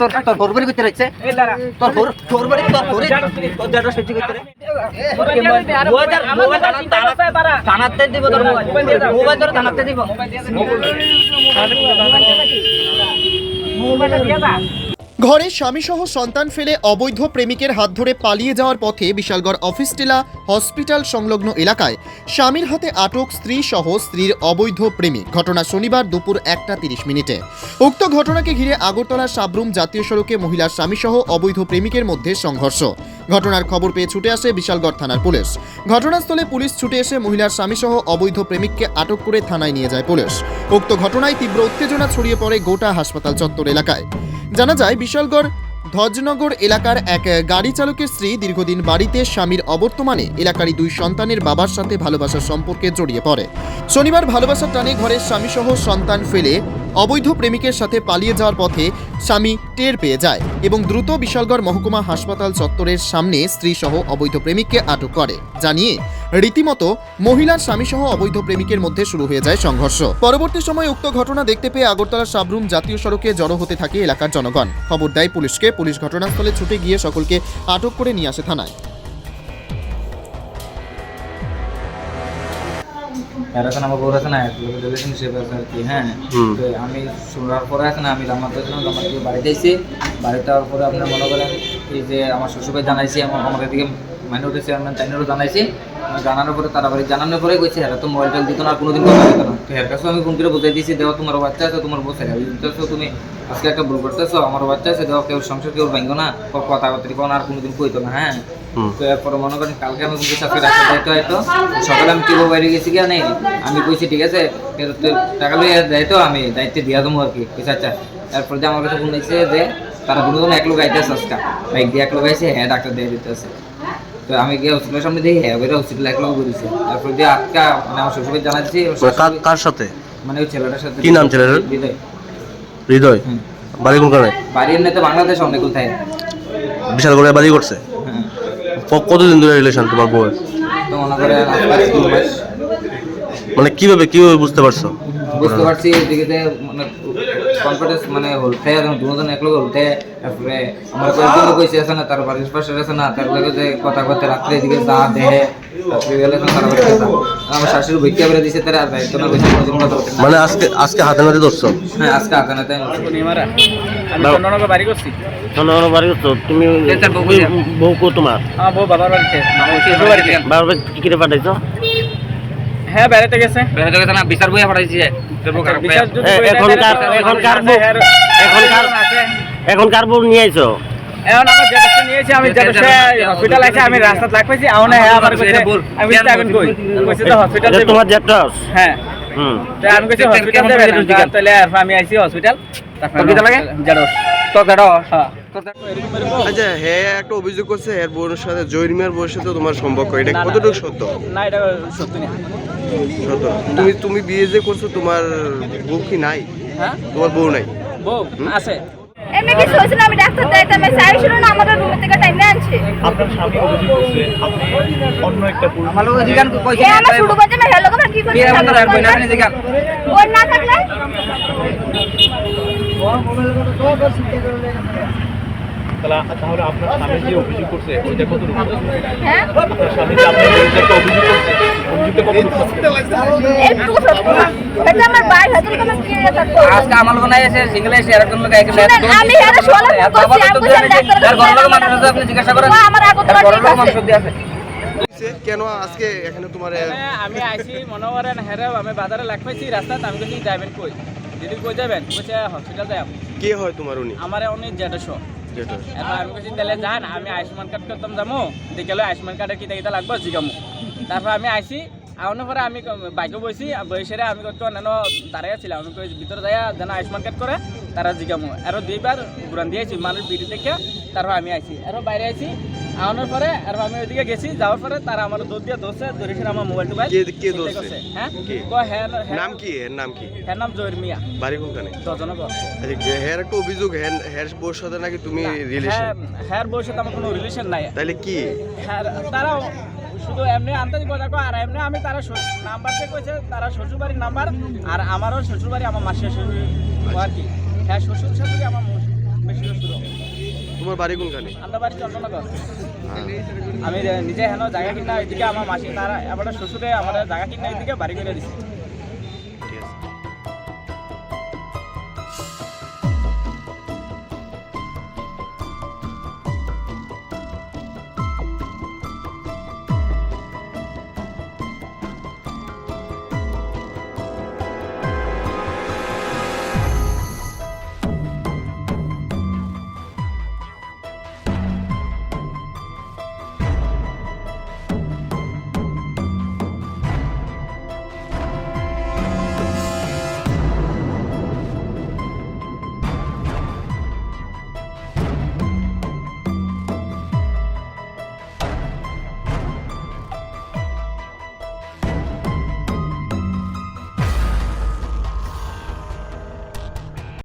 তোর তোর ঘর বাড়ি করতে রাখছে তোর ঘর তোর বাড়ি তোর। ঘরে তোর দাদা সহ্য করতে থানাতে দিব তোর মোবাইল তোর থানাতে দিব। ঘরে স্বামীসহ সন্তান ফেলে অবৈধ প্রেমিকের হাত ধরে পালিয়ে যাওয়ার পথে বিশালগড় অফিস টিলা হসপিটাল সংলগ্ন এলাকায় স্বামীর হাতে আটক স্ত্রী সহ স্ত্রীর অবৈধ প্রেমিক। ঘটনা শনিবার দুপুর একটা তিরিশ মিনিটে। উক্ত ঘটনাকে ঘিরে আগরতলা সাবরুম জাতীয় সড়কে মহিলার স্বামীসহ অবৈধ প্রেমিকের মধ্যে সংঘর্ষ। ঘটনার খবর পেয়ে ছুটে আসে বিশালগড় থানার পুলিশ। ঘটনাস্থলে পুলিশ ছুটে এসে মহিলার স্বামীসহ অবৈধ প্রেমিককে আটক করে থানায় নিয়ে যায় পুলিশ। উক্ত ঘটনায় তীব্র উত্তেজনা ছড়িয়ে পড়ে গোটা হাসপাতাল চত্বর এলাকায়। জানা যায়, বিশালগড় ধজনগর এলাকার এক গাড়ি চালকের স্ত্রী দীর্ঘদিন বাড়িতে স্বামীর অবর্তমানে এলাকারই দুই সন্তানের বাবার সাথে ভালোবাসার সম্পর্কে জড়িয়ে পড়ে। শনিবার ভালোবাসার টানে ঘরের স্বামীসহ সন্তান ফেলে অবৈধ প্রেমিকের সাথে পালিয়ে যাওয়ার পথে স্বামী টের পেয়ে যায় এবং দ্রুত বিশালগড় মহকুমা হাসপাতাল চত্বরের সামনে স্ত্রীসহ অবৈধ প্রেমিককে আটক করে। জানিয়ে রীতিমতো মহিলার স্বামীসহ অবৈধ প্রেমিকের মধ্যে শুরু হয়ে যায় সংঘর্ষ। পরবর্তী সময় উক্ত ঘটনা দেখতে পেয়ে আগরতলা সাবরুম জাতীয় সড়কে জড়ো হতে থাকে এলাকার জনগণ। খবর দেয় পুলিশকে। পুলিশ ঘটনাস্থলে ছুটে গিয়ে সকলকে আটক করে নিয়ে আসে থানায়। এখন আমার বউর আছে না রিলেশনশিপ আছে আর কি হ্যাঁ। তো আমি শোনার পরে আমি জামাতে ছিলাম জামাত বাড়িতে এসেছি বাড়িতে যাওয়ার পরে আপনার মনে করেন এই যে আমার জানাইছি আমার মাইনরিটি চেয়ারম্যান তাইনেরও জানাইছি। জানানোর পরে তারা বাড়ি জানানোর পরে কইছে হ্যাঁ তো মোবাইল টোল দিত না কোনোদিন কথা দিত না। তো এর কাছেও আমি ফোন করে বুঝাই দিয়েছি দেওয়া তোমার বাচ্চা আছে তোমার বউ ছেলে দিতেছো তুমি আজকে একটা ভুল করতেছো আমার বাচ্চা আছে দেওয়া কেউ সংসার কেউ ভাঙ্গো না কথা কথা কোন আর কোনোদিন কইতো না হ্যাঁ? তো এরপরে মনে করেন কালকে আমি কিন্তু সাথে রাখতে যাইতো হয়তো সকালে আমি টিবো বাইরে গেছি কেন নেই। আমি কইছি ঠিক আছে টাকা লইয়া যাইতো আমি দায়িত্ব দিয়া দেবো আর কি কইছে আচ্ছা। এরপর যে আমার কাছে ফোন যে তারা দুজন এক লোক আইতেছে আজকে। বাইক দিয়ে এক লোক আইছে হ্যাঁ ডাক্তার দিয়ে দিতেছে তো আমি গিয়ে হসপিটালের সামনে দেখি হ্যাঁ বেরো হসপিটাল এক লোক ঘুরেছে তারপর দিয়ে আজকা মানে আমার শ্বশুরবাড়ি জানাচ্ছি কার সাথে? মানে ওই ছেলেটার সাথে। কি নাম ছেলেটার? হৃদয়। হুম। বাড়ি কোনখানে? বাড়ি এমনি তো বাংলাদেশ অনেক কোথায় বিশাল করে বাড়ি করছে? হ্যাঁ। কতদিন ধরে রিলেশন তোমার বউয়ের? তো মনে করে মানে কীভাবে কীভাবে বুঝতে পারছ? বুঝতে পারছি এদিকে মানে কনফিডেন্স মানে হলতে এবং দুজন এক লোক হলতে তারপরে আমার কয়েকজন হয়েছে আছে না তার বাড়ির পাশে আছে না তার লগে যে কথা কথা রাত্রে এদিকে যা দেহে আর কইছে মানে আজকে আজকে হাতে নাতে ধরছো হ্যাঁ আজকে হাতে তাই আমি বাড়ি করছি বাড়ি করছ তুমি বউ কইছে? কো তোমার বউ বাবার বাড়িতে বাড়িতে কি করে পাঠাইছো হ্যাঁ বেড়াতে গেছে। বেড়ে গেছে না বিচার বইয়া করে দেয়, এখনকার- এখনকার এখনকার আছে। এখন কার বউ নিয়ে আইছো? এখন আমার যেটা নিয়েছি আমি যেটা হসপিটাল আছে আমি রাস্তা লাগ পাইছি আউনে হ্যাঁ আমার কইছে আমি যাবেন কই? কইছে তো হসপিটাল তোমার জ্যাঠাস হ্যাঁ। হুম। তো আমি কইছি হসপিটাল যাবেন তাহলে আমি আইছি হসপিটাল তারপর কি লাগে? জানো তো দাঁড়ো হ্যাঁ আচ্ছা হ্যাঁ একটা অভিযোগ করছে এর বউয়ের সাথে জয়রিমের বউয়ের সাথে তোমার সম্পর্ক এটা না, না। কতটুকু সত্য? না এটা সত্যি না। সত্য। তুমি তুমি বিয়ে যে করছ তোমার বউ কি নাই? হ্যাঁ? তোমার বউ নাই? বউ আছে। এমনি কিছু হয়েছে না আমি ডাক্তার দেখাইতাম আমি সাই না আমাদের রুমে থেকে টাইমে আনছে। আমার লোক জিগান কইছে আমার শুরু করতে না হেলো কি করতে বিয়ে বন্ধ রাখব আপনি জিগান ওর না থাকলে? তাহলে আপনার স্বামী যে অভিযোগ করছে ওইটা কত হ্যাঁ? আপনার স্বামী যে আপনার অভিযোগ করছে অভিযোগটা কত একটু সত্য না এটা আমার ভাই হাজার কোনো কি থাকতো আজকে আমার লোক নাই এসে সিঙ্গেল এসে এরকম লোক এসে শুনেন, আমি এরা শোনা করছি, আমি বলছি, ডাক্তার আর লোক মানুষ আছে, আপনি জিজ্ঞাসা করেন। ও, আমার আগত আর লোক মানুষ আছে। কেন আজকে এখানে তোমার আমি আইছি মনে করেন হেরে আমি বাজারে লাগ পাইছি রাস্তাতে আমি কইছি যাবেন কই? দিদি কই যাবেন? কইছে হসপিটাল যাই কে হয় তোমার উনি? আমার জেডশো যেটা এবার আমি কইছি তাহলে যান আমি আয়ুষ্মান কার্ড করতাম যাব দেখালে আয়ুষ্মান কার্ডের কিতা কিতা লাগবে জিগামো। তারপর আমি আইছি। আউনের পরে আমি বাইকে বইছি বইসেরে আমি কত নেন দাঁড়াই ছিলাম আমি ভিতরে যাইয়া যেন আয়ুষ্মান কার্ড করে তারা জিগামো। আরও দুইবার ঘুরান দিয়েছি মানুষ বিড়ি দেখে তারপর আমি আইছি। আরও বাইরে আইছি। আউনের পরে আর আমি ওইদিকে গেছি যাওয়ার পরে তারা আমার দৌড় দিয়ে ধরছে ধরেছে আমার মোবাইল টোবাইল কে- কে? করছে, হ্যাঁ? কে? কয় হ্যাঁ হ্যাঁ নাম কি এর নাম কি? হ্যাঁ নাম জয়ের মিয়া। বাড়ি কোনখানে? দশজনক আচ্ছা হের একটা অভিযোগ হ্যার হ্যার বউর সাথে নাকি তুমি রিলেশন হ্যাঁ হ্যাঁ বউর সাথে আমার কোনো রিলেশন নাই। তাহলে কি? হ্যাঁ তারা শুধু এমনি আন্তরিক কথা কয় আর এমনি আমি তারা নাম্বার দিয়ে কইছে তারা শ্বশুরবাড়ির নাম্বার আর আমারও শ্বশুরবাড়ি আমার মাসির শ্বশুর আর কি। হ্যাঁ শ্বশুর শাশুড়ি আমার বেশি দূর শুরু তোমার বাড়ি কোনখানে? আমরা বাড়ি চন্দননগর আমি নিজে হেন জায়গা কিনা এদিকে আমার মাসি, তারা আমার শ্বশুরে আমার জায়গা কিনা এদিকে বাড়ি করে দিছে।